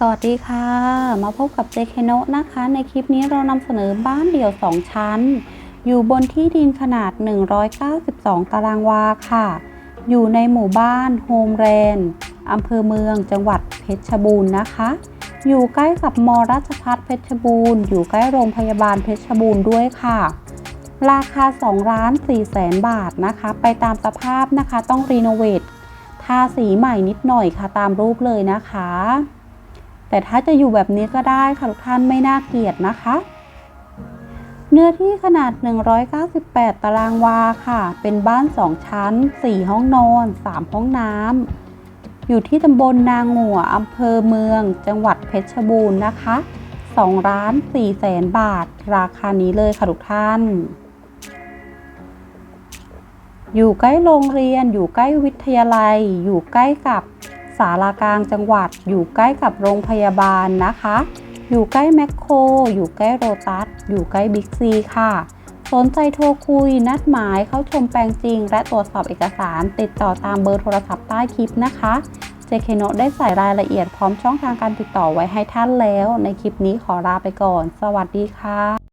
สวัสดีค่ะ มาพบกับเจเคโนะนะคะ ในคลิปนี้เรานำเสนอบ้านเดี่ยว 2 ชั้น อยู่บนที่ดินขนาด 192 ตารางวาค่ะ อยู่ในหมู่บ้านโฮมแรนอำเภอเมืองจังหวัดเพชรบูรณ์นะคะ อยู่ใกล้กับมราชพัฒเพชรบูรณ์ อยู่ใกล้โรงพยาบาลเพชรบูรณ์ด้วยค่ะ ราคา2ล้าน4แสนบาทนะคะ ไปตามสภาพนะคะต้องรีโนเวททาสีใหม่นิดหน่อยค่ะตามรูปเลยนะคะ แต่ถ้าจะอยู่แบบนี้ก็ได้ค่ะทุกท่านไม่น่าเกลียดนะคะ เนื้อที่ขนาด 198 ตารางวาค่ะ เป็นบ้าน 2 ชั้น 4 ห้องนอน 3 ห้องน้ำอยู่ที่ตำบลนางหัวอำเภอเมือง จังหวัดเพชรบูรณ์นะคะ2ล้าน4แสนบาท ราคานี้เลยค่ะทุกท่าน อยู่ใกล้โรงเรียน อยู่ใกล้วิทยาลัย อยู่ใกล้กับ สารากลางจังหวัด อยู่ใกล้กับโรงพยาบาลนะคะ อยู่ใกล้แมคโคร อยู่ใกล้โรตัส อยู่ใกล้บิ๊กซีค่ะ สนใจโทรคุย นัดหมายเข้าชมแปลงจริง และตรวจสอบเอกสาร ติดต่อตามเบอร์โทรศัพท์ใต้คลิปนะคะ เจเคโนได้ใส่รายละเอียดพร้อมช่องทางการติดต่อไว้ให้ท่านแล้ว ในคลิปนี้ขอลาไปก่อน สวัสดีค่ะ